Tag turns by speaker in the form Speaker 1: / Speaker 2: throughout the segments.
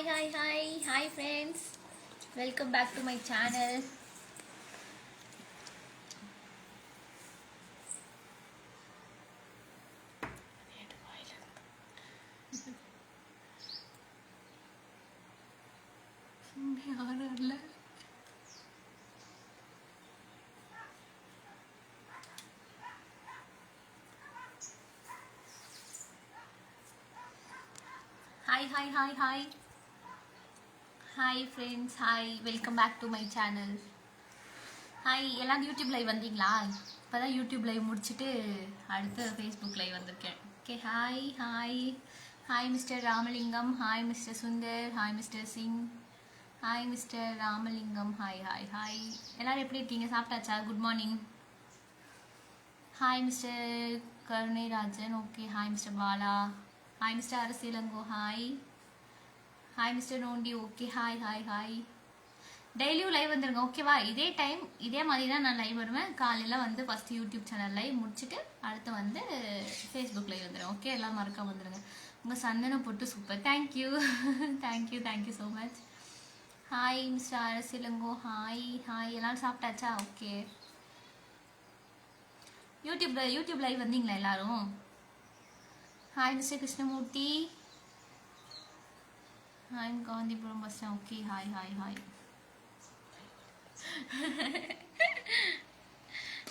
Speaker 1: Hi hi hi hi friends welcome back to my channel யாரும் இல்லை hi hi hi hi hi friends hi welcome back to my channel hi எல்லாம் YouTube live வந்தீங்களா? இப்போ தான் YouTube live முடிச்சுட்டு அடுத்து Facebook live வந்திருக்கேன். Okay hi hi hi mister Ramalingam. Hi mister Sundar. Hi mister Singh. Hi mister Ramalingam. Hi hi hi எல்லோரும் எப்படி இருக்கீங்க? சாப்பிட்டாச்சா? Good morning hi mister Karunairajan. Okay hi mister Bala. Hi mister Arasilango. Hi hi mister Nondi okay hi hi hi டெய்லியும் live வந்துருங்க. ஓகேவா இதே time இதே மாதிரி தான் நான் லைவ் வருவேன். காலையில் வந்து ஃபஸ்ட்டு யூடியூப் சேனல் லைவ் முடிச்சுட்டு அடுத்து வந்து ஃபேஸ்புக் லைவ் வந்துடும் ஓகே எல்லாம் மறக்காம வந்துடுங்க உங்கள் சந்தனம் போட்டு super thank you thank you thank you so much hi mister Arasilango hi hi எல்லாம் சாப்பிட்டாச்சா? ஓகே யூடியூப்ல யூடியூப் லைவ் வந்தீங்களா எல்லாரும்? Hi mister Krishnamurthy hi Gandhipuram bus okay hi hi hi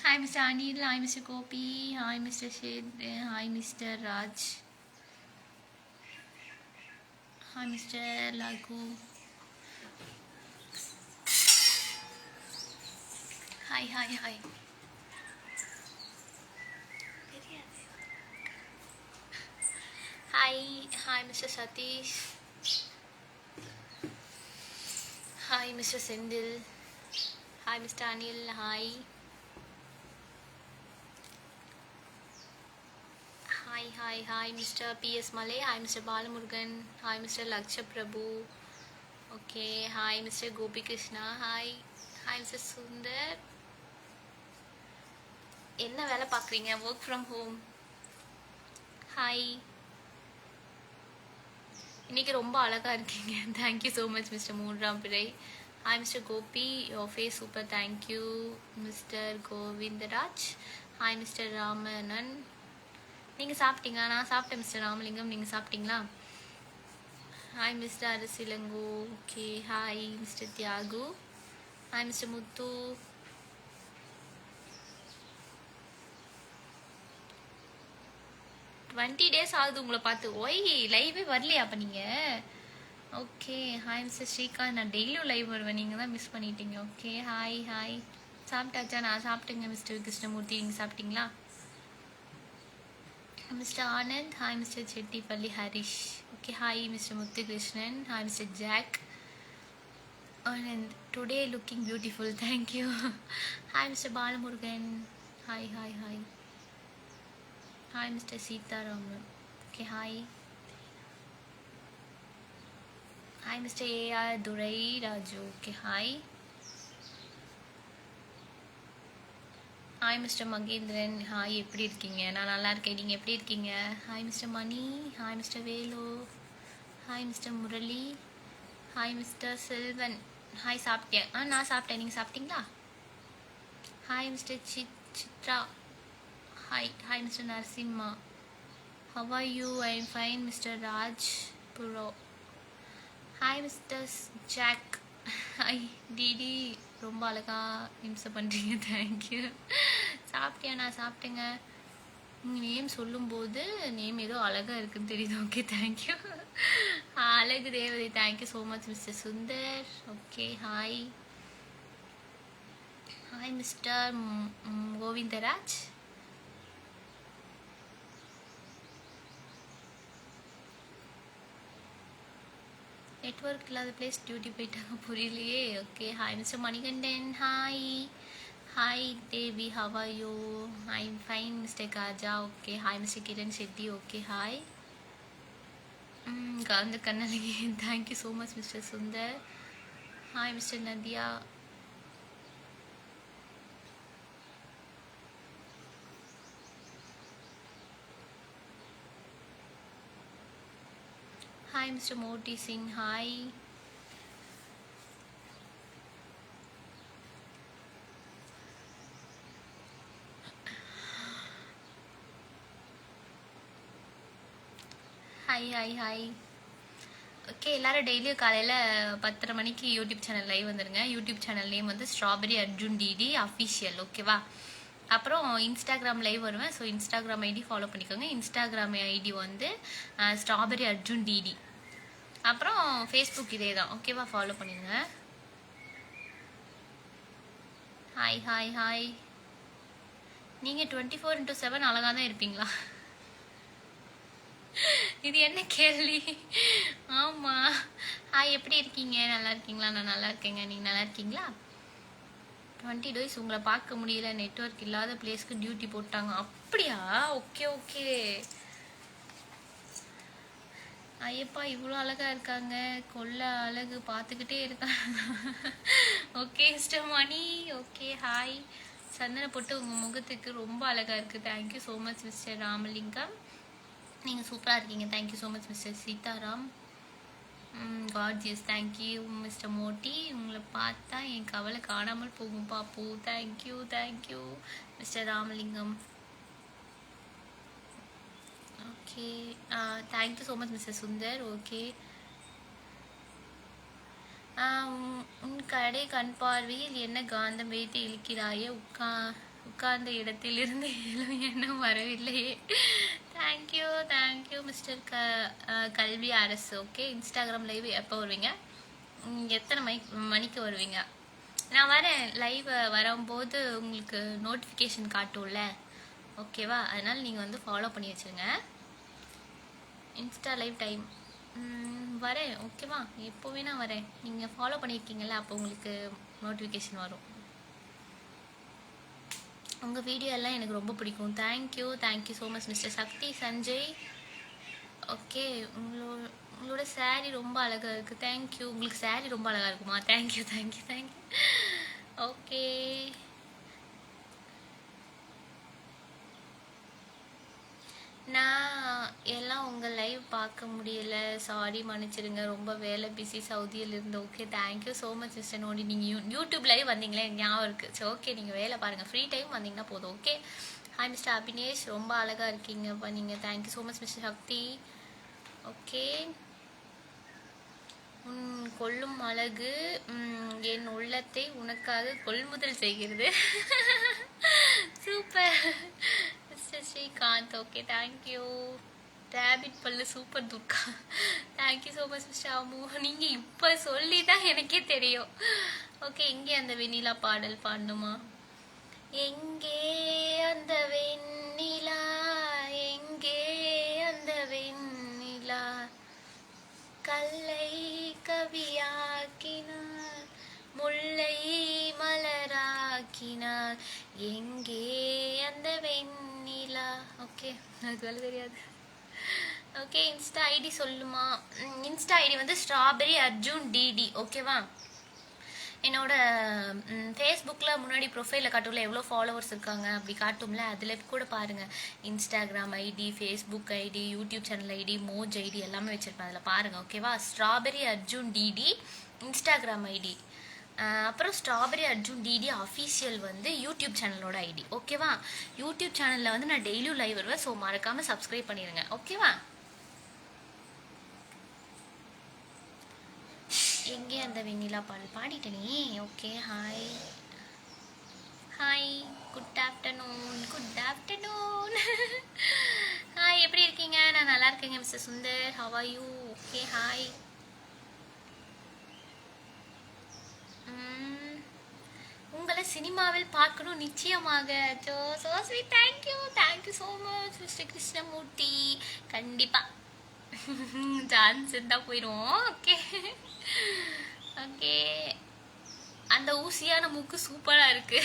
Speaker 1: hi mister Anil hi mister Gopi hi mister Sheth hi mister Raj hi mister Laghu hi hi hi Hi, hi, Mr. Satish. Hi mister Senthil hi mister Anil hi hi hi hi mister PS Malai hi mister Balamurugan hi mister Laksha Prabhu okay hi mister Gopi Krishna hi hi mister Sundar என்ன வேலை பார்க்குறீங்க work from home hi இன்றைக்கி ரொம்ப அழகாக இருக்கீங்க. Thank you so much mister மூன்றாம் பிழை hi mister Gopi your face super thank you mister Govindaraj hi mister Ramanan நீங்கள் சாப்பிட்டீங்க நான் சாப்பிட்டேன் மிஸ்டர் ராமலிங்கம் நீங்கள் சாப்பிட்டீங்களா? Hi mister Arasilango okay hi mister Thiyagu hi mister Muthu twenty days ஆகுது உங்களை பார்த்து. ஒய் லைவே வரலையா அப்போ நீங்கள் ஓகே ஹாய் மிஸ்டர் ஸ்ரீகாந்த் நான் டெய்லியும் லைவ் வருவேன். நீங்கள் தான் மிஸ் பண்ணிட்டீங்க. ஓகே ஹாய் ஹாய் சாப்பிட்டாச்சா? நான் சாப்பிட்டேங்க மிஸ்டர் கிருஷ்ணமூர்த்தி. நீங்கள் சாப்பிட்டீங்களா? Mister Anand hi mister Chettipalli Harish. Okay hi mister Muthukrishnan. Hi mister Jack. Anand today looking beautiful thank you hi mister Balamurugan. Hi hi hi hi mister Sitaraman okay hi hi mister AR Durai Raju okay hi hi mister Mahendran hi எப்படி இருக்கீங்க? நான் நல்லா இருக்கேன். நீங்கள் எப்படி இருக்கீங்க? Hi mister Mani hi mister Velu hi mister Murali hi mister Selvan hi சாப்பிட்டேன். ஆ நான் சாப்பிட்டேன். நீங்கள் சாப்பிட்டீங்களா? Hi mister Chith Chithra hi hi mister Narasimha how are you I am fine mister Raj bro hi mister Jack hi DD ரொம்ப அழகா இம்சை பண்ணுறீங்க தேங்க்யூ சாப்பிட்டியா? நான் சாப்பிட்டேங்க. உங்கள் நேம் சொல்லும்போது நேம் ஏதோ அழகாக இருக்குன்னு தெரியுது. ஓகே தேங்க்யூ அழகு தேவதை. Thank you so much mister Sundar okay hi hi mister Govindaraj network இல்லாத பிளேஸ் டியூட்டி போயிட்டாங்க. புரியலையே. Okay hi mister Manikandan. Hi hi Devi how are you I fine mister Kaja. Okay hi mister Kiran Shetty. Okay hi காந்த கண்ணலகி thank you so much mister Sundar. Hi mister Nadiya. Hi mister Moti Singh hi hi hi hi okay எல்லாரும் டெய்லியும் காலையில் பத்தரை மணிக்கு YouTube channel live வந்துடுங்க YouTube channel name வந்து strawberry Arjun DD official ஓகேவா அப்புறம் இன்ஸ்டாகிராம் லைவ் வருவேன். ஸோ இன்ஸ்டாகிராம் ஐடி ஃபாலோ பண்ணிக்கோங்க. இன்ஸ்டாகிராம் ஐடி வந்து ஸ்ட்ராபெரி அர்ஜுன் டிடி அப்புறம் ஃபேஸ்புக் இதே தான். ஓகேவா ஃபாலோ பண்ணிடுங்க. ஹாய் ஹாய் ஹாய் நீங்கள் டுவெண்ட்டி ஃபோர் இன்ட்டு செவன் அழகாக தான் இருப்பீங்களா? இது என்ன கேள்வி? ஆமாம் ஹாய் எப்படி இருக்கீங்க? நல்லா இருக்கீங்களா? நான் நல்லா இருக்கேங்க. நீங்கள் நல்லா இருக்கீங்களா? டுவெண்ட்டி டேஸ் உங்களை பார்க்க முடியல நெட்வொர்க் இல்லாத பிளேஸ்க்கு டியூட்டி போட்டாங்க. அப்படியா? ஓகே ஓகே ஐயப்பா இவ்வளோ அழகாக இருக்காங்க. கொல்ல அழகு பார்த்துக்கிட்டே இருக்காங்க. Okay mister Mani. Okay hi சந்தன போட்டு உங்கள் முகத்துக்கு ரொம்ப அழகாக இருக்குது thank you so much mister Ramalingam. நீங்கள் சூப்பராக இருக்கீங்க. Thank you so much mister Sitaram. Gorgeous thank you mister Moti உங்களை பார்த்தா என் கவலை காணாமல் போகும் பாப்பு. Thank you thank you mister Ramalingam okay thank you so much mister Sundar okay உன் கடை கண் பார்வையில் என்ன காந்தம் வைத்து இழுக்கிறாயே உட்கா உட்கார்ந்த இடத்திலிருந்து எதுவும் என்ன வரவில்லையே. தேங்க்யூ தேங்க்யூ மிஸ்டர் க கல்வி அரசு ஓகே இன்ஸ்டாகிராம் லைவ் எப்போ வருவீங்க? எத்தனை மணி மணிக்கு வருவீங்க? நான் வரேன் லைவ் வரும்போது உங்களுக்கு நோட்டிஃபிகேஷன் காட்டும்ல? ஓகேவா அதனால் நீங்கள் வந்து ஃபாலோ பண்ணி வச்சுருங்க. இன்ஸ்டா லைவ் டைம் வரேன். ஓகேவா எப்போ வேணா வரேன். நீங்கள் ஃபாலோ பண்ணியிருக்கீங்கல்ல அப்போ உங்களுக்கு நோட்டிஃபிகேஷன் வரும். உங்கள் வீடியோ எல்லாம் எனக்கு ரொம்ப பிடிக்கும். Thank you thank you so much mister Shakti Sanjay. Okay உங்களோட உங்களோட சாரீ ரொம்ப அழகாக இருக்குது தேங்க்யூ உங்களுக்கு சாரீ ரொம்ப அழகாக இருக்குமா? தேங்க்யூ தேங்க்யூ தேங்க்யூ ஓகே நான் எல்லாம் உங்கள் லைவ் பார்க்க முடியல. சாரி மன்னிச்சிடுங்க. ரொம்ப வேலை பிஸி சவுதியில் இருந்து. Okay thank you so much mister Nodi நீங்கள் யூ யூடியூப் லைவ் வந்தீங்களே? ஞாபகம் இருக்குது சரி ஓகே நீங்கள் வேலை பாருங்கள் ஃப்ரீ டைம் வந்தீங்கன்னா போதும். ஓகே ஹாய் மிஸ்டர் அபினேஷ் ரொம்ப அழகாக இருக்கீங்கப்பா நீங்கள் thank you so much mister Shakti okay உன் கொள்ளும் அழகு என் உள்ளத்தை உனக்காக கொள்முதல் செய்கிறது. Super Srikanth okay thank you rabbit பல்லு super Durga. Thank you so much Shamu நீங்கள் இப்போ சொல்லி தான் எனக்கே தெரியும். ஓகே எங்கே அந்த வெண்ணிலா பாடல் பாடணுமா? எங்கே ஓகே அது தெரியாது. ஓகே இன்ஸ்டா ஐடி சொல்லுமா? இன்ஸ்டா ஐடி வந்து ஸ்ட்ராபெரி அர்ஜுன் டிடி ஓகேவா என்னோட ஃபேஸ்புக்கில் முன்னாடி ப்ரொஃபைலில் காட்டும்ல எவ்வளோ ஃபாலோவர்ஸ் இருக்காங்க அப்படி காட்டும்ல அதில் கூட பாருங்கள் Instagram ID Facebook ID YouTube channel ID Moj ID எல்லாமே வச்சுருப்பேன் அதில் பாருங்கள் ஓகேவா strawberry Arjun DD Instagram ID அப்புறம் ஸ்ட்ராபெரி அர்ஜுன் டிடி அஃபீஷியல் வந்து யூடியூப் சேனலோட ஐடி. ஓகேவா? யூடியூப் சேனலில் வந்து நான் டெய்லியும் லைவ் வருவேன் ஸோ மறக்காமல் சப்ஸ்கிரைப் பண்ணிடுங்க ஓகேவா? எங்கே அந்த வெண்ணிலா பாடல் பாடிட்டனே. Okay hi hi good afternoon good afternoon hi எப்படி இருக்கீங்க? நான் நல்லா இருக்கேங்க mister Sundar. How are you okay hi உங்களை சினிமாவில் பார்க்கணும் நிச்சயமாக Joe so sweet thank you thank you so much mister Krishnamurthy. கண்டிப்பாக சான்ஸ் இருந்தால் போயிடுவோம் ஓகே ஓகே அந்த ஊசியான மூக்கு சூப்பராக இருக்கு.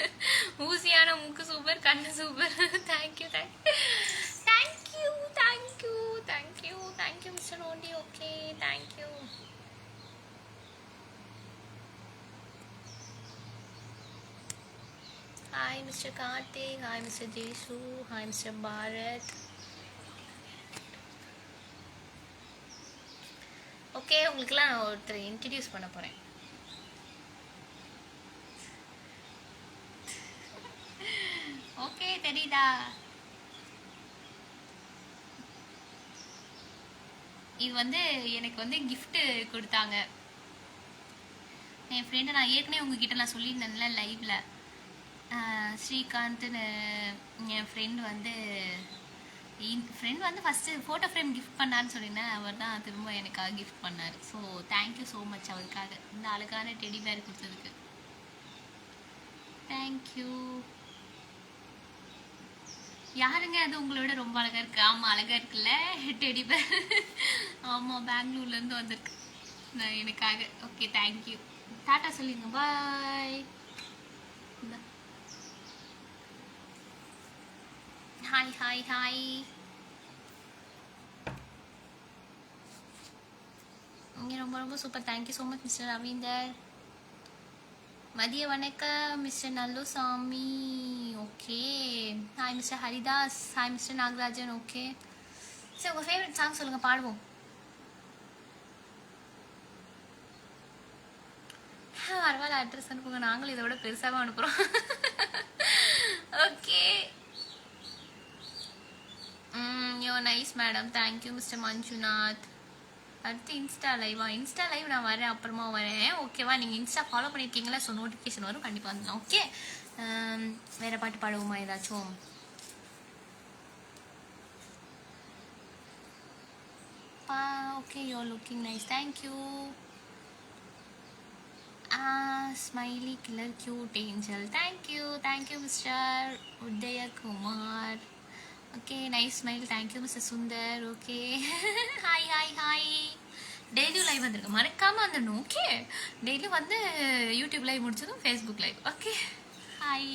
Speaker 1: ஊசியான மூக்கு சூப்பர் கண்ணு super. Thank you thank you thank you thank you thank you thank you mister Nondi okay thank you hi mister Karthik hi mister Jesu hi mister Bharat okay உங்களுக்குலாம் நான் ஒருத்தர் introduce பண்ண போகிறேன் ஓகே தெரியுதா? இது வந்து எனக்கு வந்து கிஃப்ட்டு கொடுத்தாங்க. என் ஃப்ரெண்டு நான் ஏற்கனவே உங்ககிட்ட நான் சொல்லியிருந்தேன்ல லைவில் ஸ்ரீகாந்த்னு என் ஃப்ரெண்ட் வந்து ஃப்ரெண்ட் வந்து ஃபஸ்ட்டு ஃபோட்டோ ஃப்ரேம் கிஃப்ட் பண்ணான்னு சொல்லியிருந்தேன் அவர் தான் திரும்ப எனக்காக கிஃப்ட் பண்ணார். ஸோ தேங்க்யூ ஸோ மச் அவருக்காக. இந்த அழகான டெடி பேர் கொடுத்ததுக்கு. தேங்க்யூ யாருங்க அது? உங்களோட ரொம்ப அழகாக இருக்குது ஆமாம் அழகாக இருக்குல்ல டெடி பேர் ஆமாம் பெங்களூர்லேருந்து வந்திருக்கு. நான் எனக்காக. ஓகே தேங்க்யூ டாட்டா சொல்லிங்க பாய் ஹாய் ஹாய் ஹாய் இங்கே ரொம்ப ரொம்ப super thank you so much mister Ravinder மதிய வணக்கம் mister Nallusamy. Okay hi mister Haridas. Hi mister Nagarajan. Okay சரி உங்கள் ஃபேவரட் சாங் சொல்லுங்கள் பாடுவோம். பரவாயில்ல அட்ரஸ் அனுப்புங்க. நாங்களும் இதை விட பெருசாக அனுப்புகிறோம் okay yo nice madam thank you mister Manjunath அடுத்து இன்ஸ்டா லைவா இன்ஸ்டா லைவ் நான் வரேன் அப்புறமா வரேன் ஓகேவா நீங்கள் இன்ஸ்டா ஃபாலோ பண்ணியிருக்கீங்களா ஸோ நோட்டிஃபிகேஷன் வரும். கண்டிப்பாக வந்துடும் ஓகே வேறு பாட்டு பாடுவோமா ஏதாச்சும்? பா okay yo looking nice thank you smiley killer cute angel thank you thank you mister Udayakumar okay nice smile thank you mister Sundar okay hi hi hi டெய்லியும் லைவ் வந்திருக்கு. மறக்காமல் வந்துடணும். ஓகே டெய்லியும் வந்து யூடியூப் லைவ் முடிச்சதும் Facebook live okay hi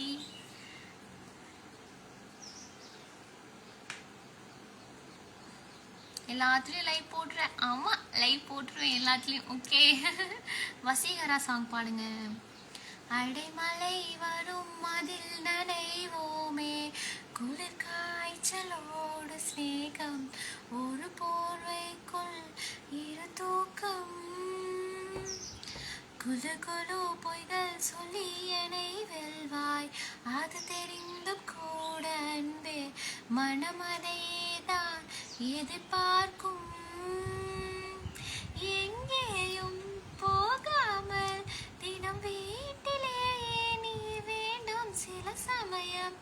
Speaker 1: எல்லாத்துலேயும் live போட்டுருவேன். ஆமாம் லைவ் போட்டுருவேன் எல்லாத்துலேயும். ஓகே வசீகரா சாங் பாடுங்க. அடைமலை வரும் அதில் நனைவோமே. குளிர் காய்ச்சலோடு ஸ்நேகம் ஒரு போர்வைக்குள் இரு தூக்கம். குழு குழு பொய்கள் சொல்லி என்னை வெல்வாய் அது தெரிந்தும் கூட அன்பே. மனமதைதான் எதிர்பார்க்கும். எங்கேயும் சமயம்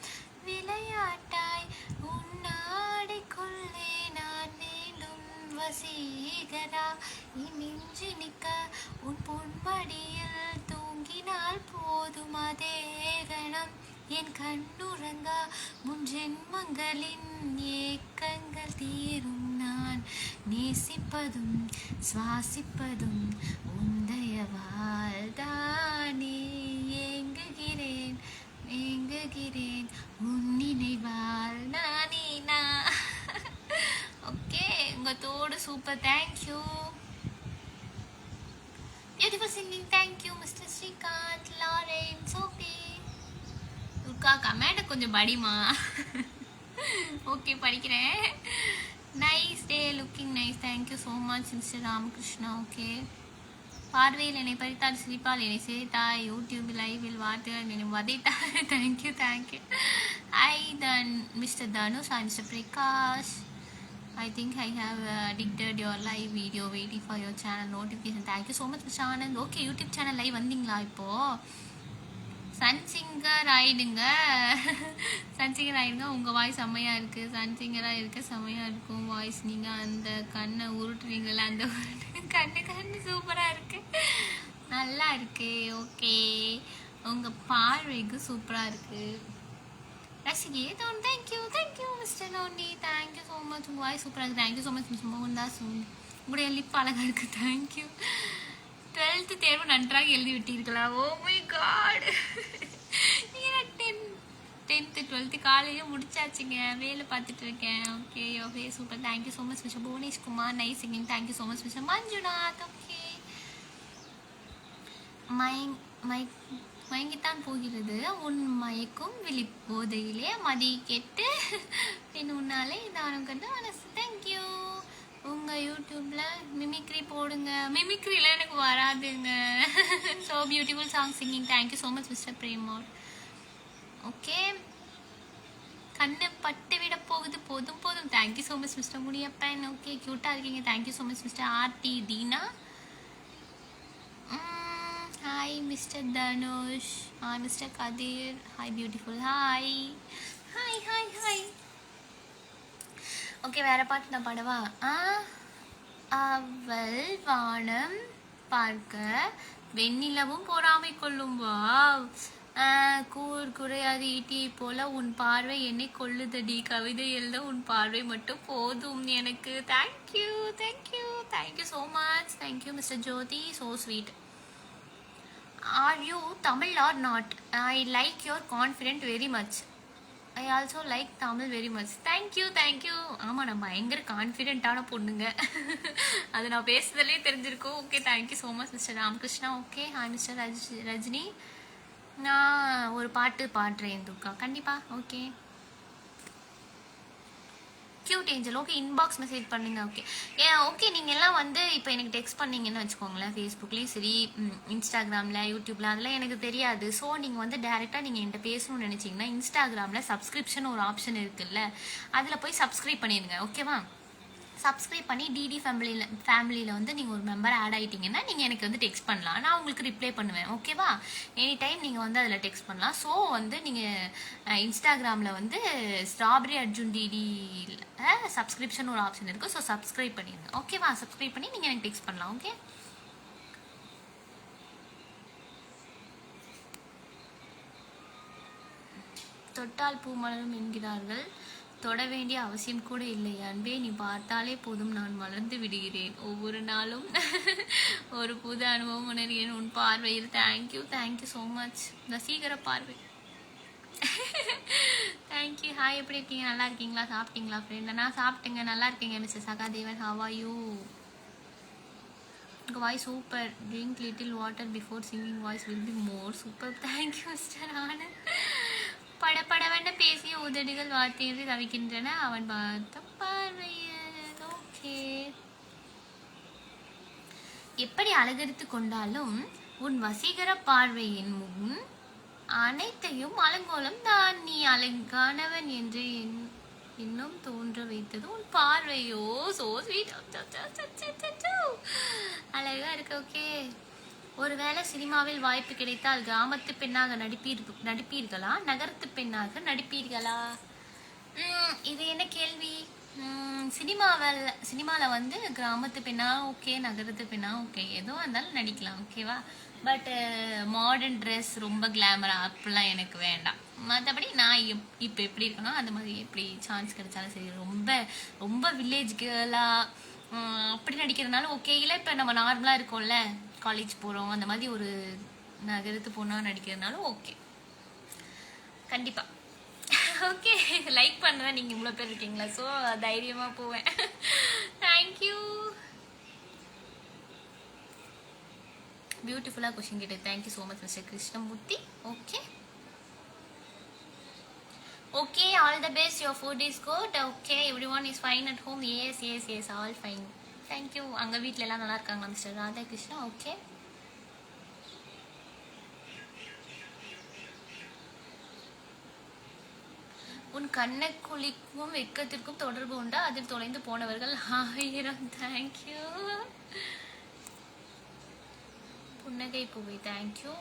Speaker 1: விளையாட்டாய் உன்னாடிக்குள்ளே நான் மேலும் வசீகரா. இனிஞ்சு நிற்க உன் பொன்படியில் தூங்கினால் போதும் அதே கணம். என் கண்ணுறங்கா முன் ஜென்மங்களின் ஏக்கங்கள் தீரும் நான் நேசிப்பதும் சுவாசிப்பதும் உன் ஏங்குகிறேன் உன் நினைவால் நானே நான் ஓகே உங்கள் தோடு super thank you beautiful singing thank you mister Srikanth Lawrence okay Durga comment கொஞ்சம் படிமா ஓகே படிக்கிறேன். Nice day looking nice thank you so much mister Ramakrishna okay பார்வையில் என்னை பறித்தால் சிரிப்பால் என்னை சேர்த்தாய். யூடியூப் லைவில் வார்த்தைகள் என்னை வதைத்தாய். Thank you thank you hi than mister Dhanush hi mister Prakash I think I have uh, addicted your live video waiting for your channel notification. Thank you so much, Okay, YouTube channel live வந்தீங்களா இப்போ? Sun singer ஆயிடுங்க. Sun singer ஆயிடுங்க. உங்கள் voice செம்மையாக இருக்குது Sun சிங்கராக இருக்க செம்மையாக இருக்கும் வாய்ஸ் நீங்கள் அந்த கண்ணை உருட்டுறீங்களா அந்த உருட்டு கண்ணு கண்ணு சூப்பராக இருக்கு. நல்லா இருக்கு. ஓகே. உங்கள் பார்வைக்கு சூப்பராக இருக்குது ரசிகே தோன் thank you thank you mister Nondi thank you so much உங்கள் வாய்ஸ் சூப்பராக இருக்குது thank you so much miss Mohandas. உங்களுடைய லிப் அழகாக இருக்குது தேங்க்யூ டுவெல்த்து தேர்வு நன்றாக எழுதி விட்டீர்களா oh oh my god ten tenth twelfth காலையில் முடிச்சாச்சுங்க. வேலை பார்த்துட்டு இருக்கேன். Okay okay super thank you so much mister Bhuvaneshkumar. Nice singing thank you so much mister Manjunath. Okay Mayank மை மயங்கித்தான் போகிறது. உன் மயக்கும் விழி போதையிலே மதி கெட்டு பின் உன்னாலே தானம் கண்டு மனசு. தேங்க்யூ உங்கள் யூடியூப்பில் மிமிக்ரி போடுங்க. மிமிக்ரியில் எனக்கு வராதுங்க. So beautiful song singing thank you so much mister Pramod okay கண்ணு பட்டு விட போகுது. போதும் போதும். Thank you so much mister Mudiyappan okay க்யூட்டாக இருக்கீங்க. Thank you so much mister RD Dheena hi mister Dhanush hi mister Kathir hi beautiful hi hi hi hi okay வேற பாட்டு நான் பாடவா? ஆ அவள் வானம் பார்க்க வெண்ணிலவும் பொறாமை கொள்ளும் வா கூர் குறையாது ஈட்டி போல உன் பார்வை என்னை கொள்ளுதடி. கவிதை எழுத உன் பார்வை மட்டும் போதும் எனக்கு. Thank you thank you thank you so much thank you mister Jyothi so sweet are you Tamil are not I like your confident very much I also like Tamil very much thank you thank you ஆமாம் நான் பயங்கர கான்ஃபிடென்ட்டான பொண்ணுங்க. அது நான் பேசுறதுலேயே தெரிஞ்சிருக்கும். Okay thank you so much mister Ramakrishna okay hi mister ரஜ் ரஜினி நான் ஒரு பாட்டு பாடுறேன் துர்கா. கண்டிப்பாக okay cute angel okay inbox message பண்ணுங்க ஓகே ஏன் ஓகே நீங்கள் எல்லாம் வந்து இப்போ எனக்கு டெக்ஸ்ட் பண்ணீங்கன்னு வச்சுக்கோங்களேன் ஃபேஸ்புக்லேயும் சரி இன்ஸ்டாகிராமில் யூடியூப்ல அதெல்லாம் எனக்கு தெரியாது. ஸோ நீங்கள் வந்து டேரெக்டாக நீங்கள் என்கிட்ட பேசணும்னு நினச்சிங்கன்னா இன்ஸ்டாகிராமில் சப்ஸ்கிரிப்ஷன் ஒரு ஆப்ஷன் இருக்குல்ல அதில் போய் சப்ஸ்கிரைப் பண்ணிடுங்க ஓகேவா சப்ஸ்கிரைப் பண்ணி டிடி ஃபேமிலியில் ஃபேமிலியில் வந்து நீங்கள் ஒரு மெம்பர் ஆட் ஆகிட்டீங்கன்னா நீங்கள் எனக்கு வந்து டெக்ஸ்ட் பண்ணலாம். நான் உங்களுக்கு ரிப்ளை பண்ணுவேன். ஓகேவா எனி டைம் நீங்கள் வந்து அதில் டெக்ஸ்ட் பண்ணலாம். ஸோ வந்து நீங்கள் இன்ஸ்டாகிராமில் வந்து ஸ்ட்ராபெரி அர்ஜுன் டிடியில் சப்ஸ்கிரிப்ஷன் ஒரு ஆப்ஷன் இருக்குது ஸோ சப்ஸ்கிரைப் பண்ணிடுங்க. ஓகேவா சப்ஸ்கிரைப் பண்ணி நீங்கள் எனக்கு டெக்ஸ்ட் பண்ணலாம். ஓகே தொட்டால் பூ மலரும் என்கிறார்கள். தொட வேண்டிய அவசியம் கூட இல்லை. அன்பே நீ பார்த்தாலே போதும் நான் வளர்ந்து விடுகிறேன். ஒவ்வொரு நாளும் ஒரு புது அனுபவம் உணர்கிறேன். உன் பார்வையில் thank you thank you so much வசீகர பார்வை. தேங்க்யூ ஹாய் எப்படி இருக்கீங்க? நல்லா இருக்கீங்களா? சாப்பிட்டீங்களா ஃப்ரெண்ட் நான் சாப்பிட்டேங்க. நல்லா இருக்கீங்க mister Sahadevan. How are you உங்கள் voice super drink little water before singing voice will be more super thank you mister Anand படபடவென பேசிய உதடுகள் வார்த்தையின்றி தவிக்கின்றன. அவன் பார்த்த பார்வையில் ஓகே. எப்படி அலங்கரித்து கொண்டாலும் உன் வசீகர பார்வையின் முன் அனைத்தையும் அலங்கோலம் தான். நீ அலங்கானவன் என்று என் இன்னும் தோன்ற வைத்தது உன் பார்வையோ சோ ஸ்வீட் அழகா இருக்கு ஓகே ஒருவேளை சினிமாவில் வாய்ப்பு கிடைத்தால் கிராமத்து பெண்ணாக நடிப்பீர் நடிப்பீர்களா? நகரத்து பெண்ணாக நடிப்பீர்களா? இது என்ன கேள்வி? சினிமாவில் சினிமாவில் வந்து கிராமத்து பெண்ணா? ஓகே நகரத்து பெண்ணா? ஓகே எதுவும் இருந்தாலும் நடிக்கலாம் ஓகேவா? பட்டு மாடர்ன் ட்ரெஸ் ரொம்ப கிளாமரா அப்படிலாம் எனக்கு வேண்டாம். மற்றபடி நான் எப் இப்போ எப்படி இருக்கனோ அந்த மாதிரி எப்படி சான்ஸ் கிடைச்சாலும் சரி ரொம்ப ரொம்ப வில்லேஜ் கேர்லாக அப்படி நடிக்கிறதுனால ஓகே. இல்லை இப்போ நம்ம நார்மலாக இருக்கோம்ல. காலேஜ் போகிறோம் அந்த மாதிரி ஒரு நகரத்து பொண்ணாக நடிக்கிறதுனாலும் ஓகே கண்டிப்பாக ஓகே லைக் பண்ணுறேன் நீங்கள் இவ்வளோ பேர் இருக்கீங்களா? ஸோ தைரியமாக போவேன். தேங்க்யூ பியூட்டிஃபுல்லாக கொஷின் கேட்டு thank you so much mister Krishnamurthy. Okay okay all the best your food is good okay everyone is fine at home yes yes yes all fine thank you அங்கே வீட்டில் எல்லாம் நல்லா இருக்காங்களா mister Radhakrishna? Okay உன் கண்ணை குளிக்கும் வெக்கத்திற்கும் தொடர்பு உண்டா? அதில் தொலைந்து போனவர்கள் ஆயிரம். தேங்க்யூ புன்னகை பூவை. தேங்க்யூ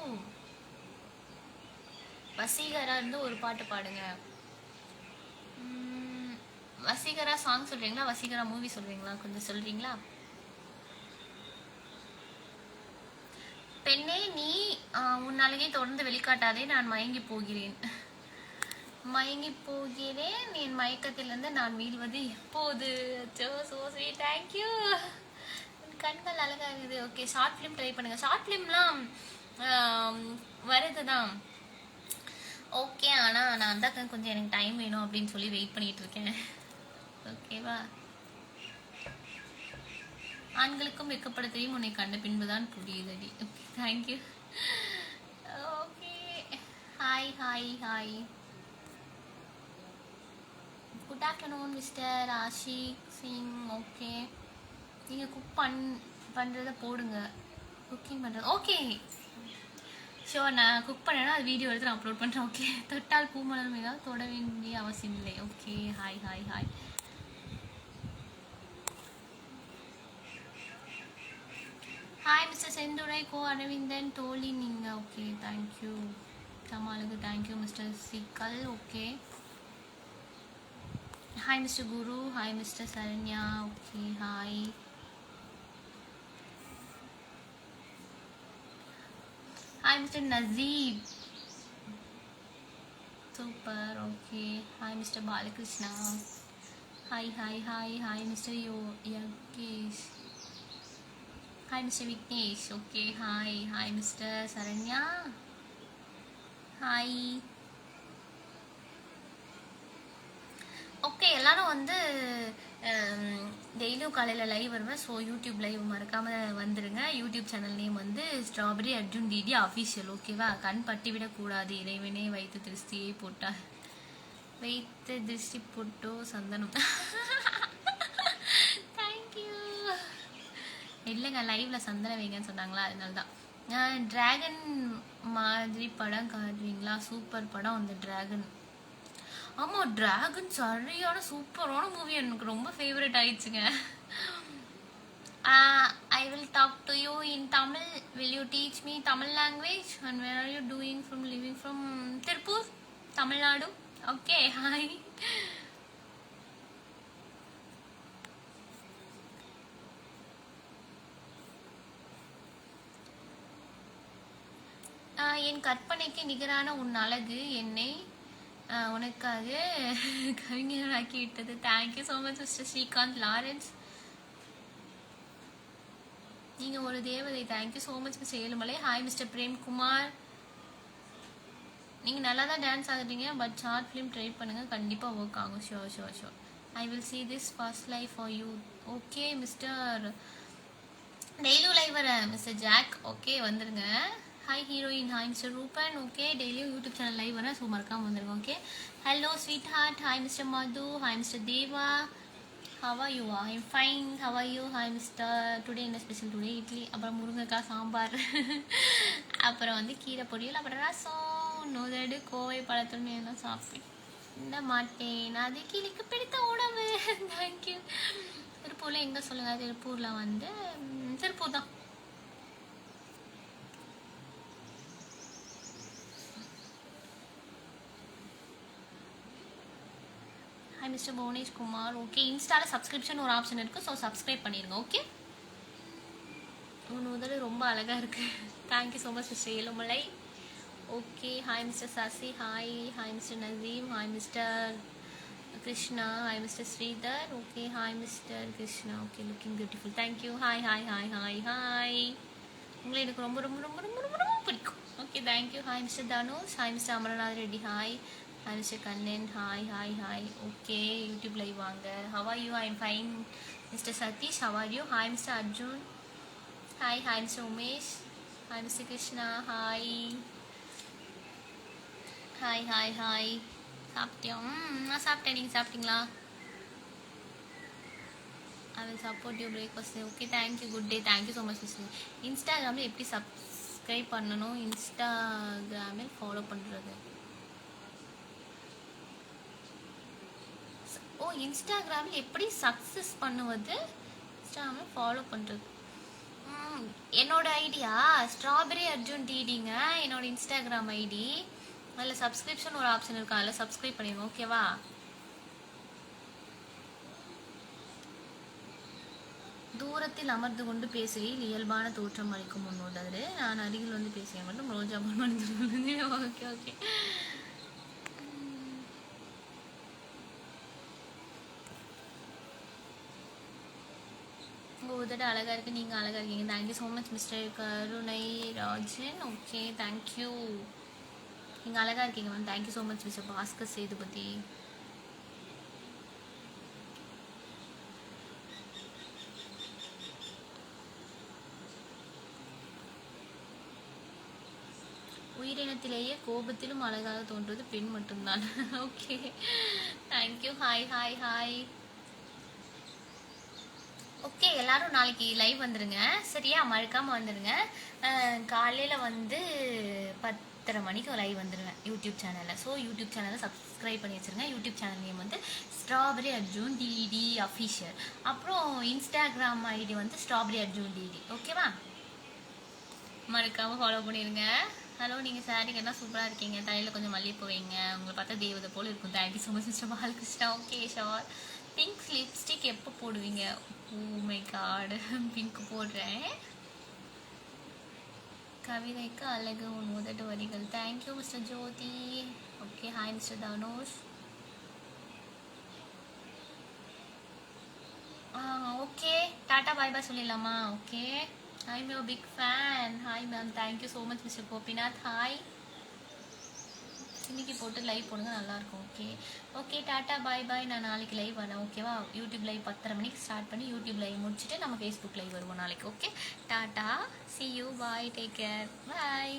Speaker 1: வசீகரா இருந்து ஒரு பாட்டு பாடுங்க. வசீகரா சாங் சொல்றீங்களா? வசீகரா மூவி சொல்றீங்களா? கொஞ்சம் சொல்றீங்களா? பெண்ணே நீ உன் அழகை தொடர்ந்து வெளிக்காட்டாதே நான் மயங்கி போகிறேன். மயங்கி போகிறேன். என் மயக்கத்திலிருந்து நான் மீள்வது எப்போது? சோ சோ ஸ்வீட் தேங்க்யூ கண்கள் அழகா இருக்குது ஓகே ஷார்ட் ஃபிலிம் ட்ரை பண்ணுங்க ஷார்ட் ஃபிலிம்லாம் வருது தான். ஓகே ஆனால் நான் அந்த கொஞ்சம் எனக்கு டைம் வேணும் அப்படின்னு சொல்லி வெயிட் பண்ணிட்டு இருக்கேன். ஓகேவா ஆண்களுக்கும் வெக்கப்பட தெரியும் உன்னை கண்ட பின்புதான் புரியுதடி. Okay thank you okay hi hi hi good afternoon mister Ashik Singh okay நீங்கள் குக் பண் பண்ணுறத போடுங்க. குக்கிங் பண்ணுறது ஓகே ஷோ நான் குக் பண்ணேன்னா அது வீடியோ எடுத்து நான் அப்லோட் பண்ணுறேன் ஓகே தொட்டால் பூ மலர் மீதா தொட வேண்டிய அவசியம் இல்லை. Okay hi hi hi hi mister Senthurai கோ அரவிந்தன் தோழி நீங்கள் okay thank you சமாளுக்கு thank you mister Sikkal okay hi mister Guru hi mister Saranya okay hi hi mister Naseeb super okay hi mister Balakrishna hi hi hi hi mister yo Yogesh hi mister Vignesh okay hi hi mister Saranya hi okay எல்லாரும் வந்து டெய்லியும் காலையில் live வருவேன் so YouTube live மறக்காமல் வந்துடுங்க YouTube channel name வந்து strawberry Arjun DD official ஓகேவா கண் பட்டி விடக்கூடாது இறைவனே வைத்து திருஷ்டியே போட்டா வைத்து திருஷ்டி போட்டோ சந்தனம் தேங்க்யூ இல்லைங்க லைவ்ல சந்தனம் வைங்கன்னு சொன்னாங்களா? அதனால தான் டிராகன் மாதிரி படம் காட்டுவீங்களா? சூப்பர் படம் அந்த டிராகன் ஆமாம் டிராகன் சரியான சூப்பரான மூவி எனக்கு ரொம்ப ஃபேவரட் ஆயிடுச்சுங்க. I will talk to you in Tamil will you teach me Tamil language and where are you doing from living from Tiruppur Tamil Nadu okay hi என் கற்பனைக்கு நிகரான உன் அழகு என்னை உனக்காக கவிஞராக்கி விட்டது thank you so much mister Srikanth Lawrence நீங்கள் ஒரு தேவதை. Thank you so much mister Ezhumalai. Hi mister Premkumar. நீங்கள் நல்லா தான் டான்ஸ் ஆகுறீங்க பட் ஷார்ட் ஃபிலிம் ட்ரை பண்ணுங்கள் கண்டிப்பாக ஒர்க் ஆகும். Sure sure sure I will see this first life for you okay mister டெய்லியும் லைவ் வர மிஸ்டர் ஜாக் ஓகே வந்துருங்க. Hi heroine hi mister Ruban okay டெய்லியும் யூடியூப் சேனல் லைவ் வரேன் so மறக்காமல் வந்துருங்க okay hello sweetheart hi mister Madhu hi mister Deva how are you I am fine how are you hi mister today என்ன special today idli அப்புறம் முருங்கைக்காய் சாம்பார். அப்புறம் வந்து கீரை பொரியல் அப்புறம் ரசம் நுதடு கோவை பழத்துடன் எல்லாம் சாப்பிட மாட்டேன். அது கிளிக்கு பிடித்த உணவு. தேங்க்யூ திருப்பூரில் எங்கே சொல்லுங்கள் திருப்பூரில் வந்து திருப்பூர் தான் hi mister Bhuvanesh Kumar okay இன்ஸ்டாவில் சப்ஸ்கிரிப்ஷன் ஒரு ஆப்ஷன் இருக்குது ஸோ சப்ஸ்கிரைப் பண்ணிடுங்க ஓகே உன் உதடு ரொம்ப அழகாக இருக்குது thank you so much mister Ezhumalai okay hi mister Sasi hi hi mister Naseem hi mister Krishna hi mister Sridhar okay hi mister Krishna okay looking beautiful thank you hi hi hi hi hi உங்களை எனக்கு ரொம்ப ரொம்ப ரொம்ப ரொம்ப ரொம்ப ரொம்ப பிடிக்கும். Okay thank you hi mister Dhanush hi mister Amarnath Reddy hi hi Kannan hi hi hi okay YouTube live வாங்க. How are you I am fine mister Satish how are you hi mister Arjun hi hi mister Umesh hi mister Krishna hi hi hi hi சாப்பிட்டியா நான் சாப்பிட்டேன். நீங்கள் சாப்பிட்டீங்களா? I will support you breakfast okay thank you good day thank you so much mister இன்ஸ்டாகிராமில் எப்படி subscribe பண்ணணும்? இன்ஸ்டாகிராமில் follow பண்ணுறது ஓ இன்ஸ்டாகிராமில் எப்படி சக்ஸஸ் பண்ணுவது? இன்ஸ்டாகிராமில் ஃபாலோ பண்ணுறது என்னோட ஐடியா ஸ்ட்ராபெரி அர்ஜுன் டிடிங்க என்னோட இன்ஸ்டாகிராம் ஐடி. அதில் சப்ஸ்கிரிப்ஷன் ஒரு ஆப்ஷன் இருக்கும் அதில் சப்ஸ்கிரைப் பண்ணிடுங்க ஓகேவா தூரத்தில் அமர்ந்து கொண்டு பேசுகையில் இயல்பான தோற்றம் அளிக்கும் முன்னோதரு நான் அருகில் வந்து பேசுகிறேன் மட்டும் ரோஜா மனது ஓகே ஓகே உங்கள் உதட அழகாக இருக்குது நீங்கள் அழகாக இருக்கீங்க. தேங்க்யூ ஸோ மச் மிஸ்டர் கருணை ராஜன். ஓகே தேங்க்யூ நீங்கள் அழகாக இருக்கீங்க ma'am thank you so much mister Bhaskar Sethupathi. உயிரினத்திலேயே கோபத்திலும் அழகாக தோன்றுவது பெண் மட்டும்தான். Okay thank you hi hi hi okay எல்லாரும் நாளைக்கு லைவ் வந்துருங்க. சரியா? மறக்காமல் வந்துருங்க. காலையில் வந்து பத்தரை மணிக்கு லைவ் வந்துருவேன் யூடியூப் சேனலில் ஸோ யூடியூப் சேனலை சப்ஸ்கிரைப் பண்ணி வச்சுருங்க. யூடியூப் சேனல் நேம் வந்து ஸ்ட்ராபெரி அர்ஜூன் டிடி அஃபிஷியல் அப்புறம் இன்ஸ்டாகிராம் ஐடி வந்து ஸ்ட்ராபெரி அர்ஜூன் டிடி ஓகேவா மறக்காமல் ஃபாலோ பண்ணிடுங்க ஹலோ நீங்கள் சாரிங்க எல்லாம் சூப்பராக இருக்கீங்க. தலையில் கொஞ்சம் மல்லிகைப்பூ வைங்க. உங்களை பார்த்தா தெய்வத்தை போல இருக்கும். Thank you so much mister Balakrishna okay share pink lipstick எப்போ போடுவீங்க? ஓ மை காடு பிங்க் போடுறேன். கவிதைக்கு அழகு உன் உதட்டு வரிகள். Thank you mister Jyothi. Okay hi mister Dhanush. Okay tata bye bye சொல்லிடலாமா? Okay I am your big fan hi ma'am thank you so much mister Gopinath. Hi இன்னைக்கு போட்டு live போடுங்க நல்லாயிருக்கும். Okay okay tata bye bye நான் நாளைக்கு live வரேன் ஓகேவா YouTube live பத்தரை மணிக்கு ஸ்டார்ட் பண்ணி யூடியூப் லைவ் முடிச்சுட்டு நம்ம ஃபேஸ்புக் லைவ் வருவோம் நாளைக்கு okay tata see you bye take care bye